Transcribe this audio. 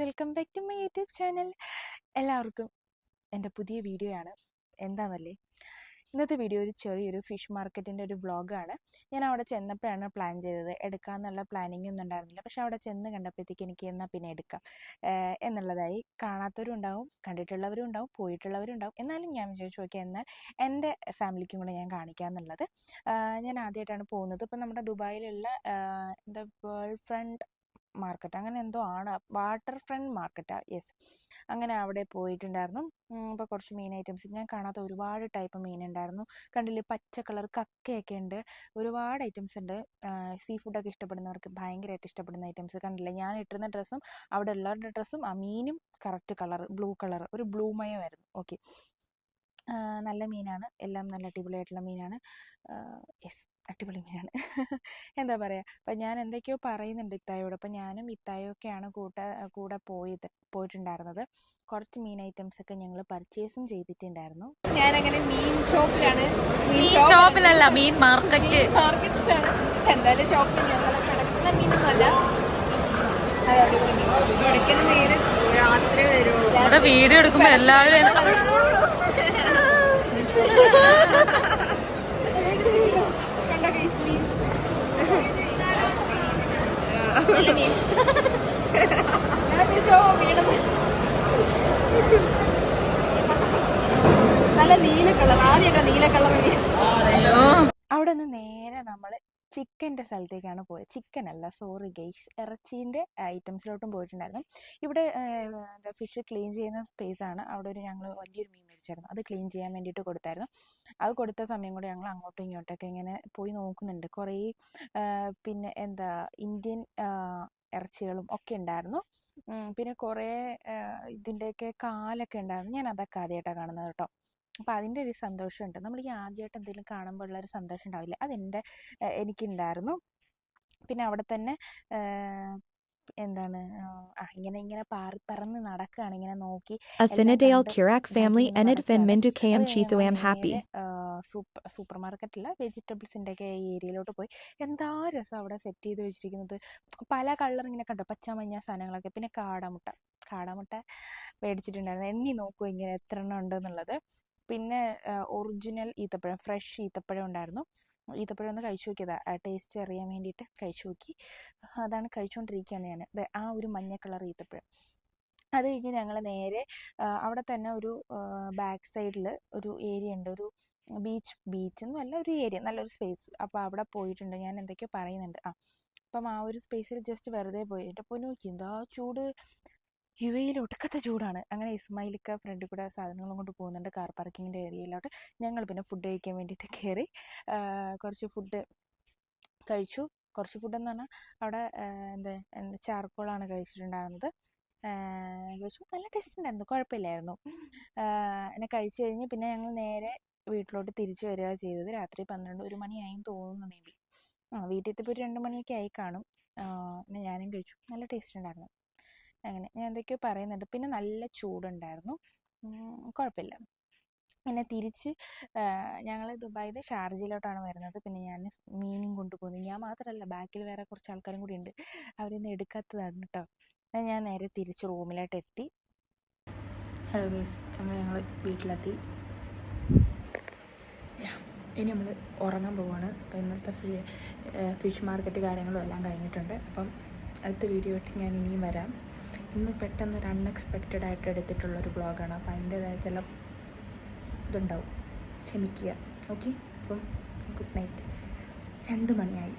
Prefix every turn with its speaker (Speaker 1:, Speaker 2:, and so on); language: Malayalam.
Speaker 1: Welcome back to my YouTube channel. എല്ലാവർക്കും എന്റെ പുതിയ വീഡിയോ ആണ്. എന്താണെന്നല്ലേ ഇന്നത്തെ വീഡിയോ ഒരു ചെറിയൊരു ഫിഷ് മാർക്കറ്റിന്റെ ഒരു വ്ളോഗാണ് ഞാൻ അവിടെ ചെന്നപ്പോഴാണ് പ്ലാൻ ചെയ്തത് എടുക്കാമെന്നുള്ള പ്ലാനിങ് ഒന്നും ഉണ്ടായിരുന്നില്ല. പക്ഷെ അവിടെ ചെന്ന് കണ്ടപ്പോഴത്തേക്ക് എനിക്ക് എന്നാൽ പിന്നെ എടുക്കാം. എന്നുള്ളതായി കാണാത്തവരും ഉണ്ടാവും കണ്ടിട്ടുള്ളവരും ഉണ്ടാവും പോയിട്ടുള്ളവരും ഉണ്ടാവും. എന്നാലും ഞാൻ വിചാരിച്ചു നോക്കിയാൽ എന്നാൽ എന്റെ ഫാമിലിക്കും കൂടെ ഞാൻ കാണിക്കാം എന്നുള്ളത് ഞാൻ ആദ്യമായിട്ടാണ് പോകുന്നത്. ഇപ്പം നമ്മുടെ ദുബായിലുള്ള എന്താ വേൾഡ് ഫ്രണ്ട് മാർക്കറ്റ് അങ്ങനെ എന്തോ ആണ്. വാട്ടർ ഫ്രണ്ട് മാർക്കറ്റാ യെസ് അങ്ങനെ അവിടെ പോയിട്ടുണ്ടായിരുന്നു. അപ്പോൾ കുറച്ച് മീൻ ഐറ്റംസ് ഞാൻ കാണാത്ത ഒരുപാട് ടൈപ്പ് മീൻ ഉണ്ടായിരുന്നു. കണ്ടില്ലേ പച്ച കളർ കക്കയൊക്കെ ഉണ്ട്. ഒരുപാട് ഐറ്റംസ് ഉണ്ട്. സീ ഫുഡൊക്കെ ഇഷ്ടപ്പെടുന്നവർക്ക് ഭയങ്കരമായിട്ട് ഇഷ്ടപ്പെടുന്ന ഐറ്റംസ് കണ്ടില്ലേ ഞാൻ ഇട്ടിരുന്ന ഡ്രസ്സും അവിടെ ഉള്ളവരുടെ ഡ്രസ്സും ആ മീനും കറക്റ്റ് കളർ ബ്ലൂ കളർ ഒരു ബ്ലൂ മയമായിരുന്നു ഓക്കെ നല്ല മീനാണ്. എല്ലാം നല്ല അടിപൊളിയായിട്ടുള്ള മീനാണ്. യെസ് അടിപൊളി മീനാണ്. എന്താ പറയുക അപ്പം ഞാൻ എന്തൊക്കെയോ പറയുന്നുണ്ട് ഇത്തായോട്. അപ്പം ഞാനും ഇത്തായൊക്കെയാണ് കൂട്ട കൂടെ പോയത് പോയിട്ടുണ്ടായിരുന്നത്. കുറച്ച് മീൻ ഐറ്റംസ് ഒക്കെ ഞങ്ങൾ പർച്ചേസും ചെയ്തിട്ടുണ്ടായിരുന്നു.
Speaker 2: ഞാനങ്ങനെ മീൻ ഷോപ്പിലാണ്
Speaker 3: മീൻ ഷോപ്പിലല്ല മീൻ മാർക്കറ്റ്.
Speaker 2: മാർക്കറ്റിലാണ് എന്തായാലും ഷോപ്പിൽ ഞങ്ങളെ കിടക്കുന്ന മീനൊന്നുമല്ല. കിടക്കുന്ന മീൻ. രാത്രി വരുള്ളൂ.
Speaker 3: ഇവിടെ വീഡിയോ എടുക്കുമ്പോൾ എല്ലാവരും
Speaker 2: നല്ല നീല കളർ നീല കളർ
Speaker 1: അവിടെ നിന്ന് നേരെ നമ്മൾ ചിക്കന്റെ സ്ഥലത്തേക്കാണ് പോയത്. ചിക്കൻ അല്ല സോറി ഗെയ്സ് ഇറച്ചീന്റെ ഐറ്റംസിലോട്ടും പോയിട്ടുണ്ടായിരുന്നു. ഇവിടെ ഫിഷ് ക്ലീൻ ചെയ്യുന്ന സ്പേസ് ആണ്. അവിടെ ഒരു ഞങ്ങൾ വലിയൊരു മീൻ മേടിച്ചായിരുന്നു അത് ക്ലീൻ ചെയ്യാൻ വേണ്ടിയിട്ട് കൊടുത്തായിരുന്നു. അത് കൊടുത്ത സമയം കൂടെ ഞങ്ങൾ അങ്ങോട്ടും ഇങ്ങോട്ടൊക്കെ ഇങ്ങനെ പോയി നോക്കുന്നുണ്ട്. കുറേ പിന്നെ എന്താ ഇന്ത്യൻ ഇറച്ചികളും ഒക്കെ ഉണ്ടായിരുന്നു. പിന്നെ കുറേ ഇതിന്റെയൊക്കെ കാലൊക്കെ ഉണ്ടായിരുന്നു. ഞാൻ അതൊക്കെ ആദ്യമായിട്ടാണ് കാണുന്നത് കേട്ടോ. അപ്പം അതിന്റെ ഒരു സന്തോഷമുണ്ട്. നമ്മൾ ഈ ആദ്യമായിട്ട് എന്തെങ്കിലും കാണുമ്പോൾ ഉള്ള ഒരു സന്തോഷം ഉണ്ടാവില്ല? അതെന്റെ എനിക്ക് എനിക്കുണ്ടായിരുന്നു. പിന്നെ അവിടെ തന്നെ എന്താണ് ഇങ്ങനെ ഇങ്ങനെ പാറി പറന്ന് നടക്കുകയാണ് ഇങ്ങനെ നോക്കി നടക്കുകയാണ്.
Speaker 4: Mindu
Speaker 1: KM
Speaker 4: Kayam
Speaker 1: കഴിഞ്ഞ്
Speaker 4: Chithu
Speaker 1: ഞങ്ങൾ
Speaker 4: am happy.
Speaker 1: നേരെ, സൂപ്പർ സൂപ്പർ മാർക്കറ്റിലെ വെജിറ്റബിൾസിന്റെ ഒക്കെ ഏരിയയിലോട്ട് പോയി. എന്താ രസം അവിടെ സെറ്റ് ചെയ്ത് വെച്ചിരിക്കുന്നത്? പല കളർ ഇങ്ങനെ കണ്ടോ. പച്ച മഞ്ഞ സാധനങ്ങളൊക്കെ. പിന്നെ കാടമുട്ട. കാടമുട്ട മേടിച്ചിട്ടുണ്ടായിരുന്നു. എണ്ണി നോക്കൂ ഇങ്ങനെ എത്ര എണ്ണം ഉണ്ടെന്നുള്ളത്. പിന്നെ ഒറിജിനൽ ഈത്തപ്പഴം ഫ്രഷ് ഈത്തപ്പഴം ഉണ്ടായിരുന്നു. ഈത്തപ്പഴം ഒന്ന് കഴിച്ചു നോക്കിയതാ ടേസ്റ്റ് അറിയാൻ വേണ്ടിയിട്ട് കഴിച്ചു നോക്കി അതാണ് കഴിച്ചുകൊണ്ടിരിക്കുകയാണ് ഞാൻ ആ ഒരു മഞ്ഞ കളർ ഈത്തപ്പഴം. അത് കഴിഞ്ഞ് ഞങ്ങൾ നേരെ അവിടെ തന്നെ ഒരു ബാക്ക് സൈഡിൽ ഒരു ഏരിയ ഉണ്ട്. ഒരു ബീച്ച് ബീച്ച് എന്നും അല്ല ഒരു ഏരിയ നല്ലൊരു സ്പേസ് അപ്പോൾ അവിടെ പോയിട്ടുണ്ട്. ഞാൻ എന്തൊക്കെയോ പറയുന്നുണ്ട്. ആ അപ്പം ആ ഒരു സ്പേസിൽ ജസ്റ്റ് വെറുതെ പോയി. എന്റെ നോക്കി എന്താ ചൂട്? യു എയിൽ ഒടുക്കത്തെ ചൂടാണ്. അങ്ങനെ ഇസ്മായിലിക്ക ഫ്രണ്ടിൽ കൂടെ സാധനങ്ങളും കൊണ്ട് പോകുന്നുണ്ട് കാർ പാർക്കിങ്ങിന്റെ ഏരിയയിലോട്ട് ഞങ്ങൾ പിന്നെ ഫുഡ് കഴിക്കാൻ വേണ്ടിയിട്ട് കയറി കുറച്ച് ഫുഡ് കഴിച്ചു. കുറച്ച് ഫുഡെന്ന് പറഞ്ഞാൽ അവിടെ എന്താ എന്താ ചാർക്കോളാണ് കഴിച്ചിട്ടുണ്ടായിരുന്നത്. കഴിച്ചു. നല്ല ടേസ്റ്റ് ഉണ്ടായിരുന്നു. കുഴപ്പമില്ലായിരുന്നു. എന്നെ കഴിച്ചു കഴിഞ്ഞ് പിന്നെ ഞങ്ങൾ നേരെ വീട്ടിലോട്ട് തിരിച്ചു വരിക ചെയ്തത് രാത്രി പന്ത്രണ്ട് ഒരു മണിയായി തോന്നുന്നു മേ ബി ആ വീട്ടിൽ എത്തിയപ്പോൾ ഒരു രണ്ട് മണിയൊക്കെ ആയി കാണും. പിന്നെ ഞാനും കഴിച്ചു. നല്ല ടേസ്റ്റ് ഉണ്ടായിരുന്നു. അങ്ങനെ ഞാൻ എന്തൊക്കെയോ പറയുന്നുണ്ട്. പിന്നെ നല്ല ചൂടുണ്ടായിരുന്നു. കുഴപ്പമില്ല പിന്നെ തിരിച്ച് ഞങ്ങൾ ദുബായിൽ നിന്ന് ഷാർജയിലോട്ടാണ് വരുന്നത്. പിന്നെ ഞാൻ മീനും കൊണ്ടുപോകുന്നു ഞാൻ മാത്രമല്ല ബാക്കിൽ വേറെ കുറച്ച് ആൾക്കാരും കൂടി ഉണ്ട്. അവരൊന്നും എടുക്കാത്തതാണ് കേട്ടോ ഞാൻ നേരെ തിരിച്ച് റൂമിലോട്ട് എത്തി ഹലോ ഗേസ് ഞങ്ങൾ വീട്ടിലെത്തി. ഇനി നമ്മൾ ഉറങ്ങാൻ പോവാണ്. ഇന്നത്തെ ഫിഷ് മാർക്കറ്റ് കാര്യങ്ങളും എല്ലാം കഴിഞ്ഞിട്ടുണ്ട്. അപ്പം അടുത്ത വീഡിയോ ആയിട്ട് ഞാൻ ഇനിയും വരാം. ഇന്ന് പെട്ടെന്ന് ഒരു അൺഎക്സ്പെക്റ്റഡ് ആയിട്ട് എടുത്തിട്ടുള്ളൊരു ബ്ലോഗാണ് അപ്പോൾ അതിന്റേതായ ചില ഇതുണ്ടാവും. ക്ഷമിക്കുക. ഓക്കെ അപ്പം ഗുഡ് നൈറ്റ് രണ്ട് മണിയായി.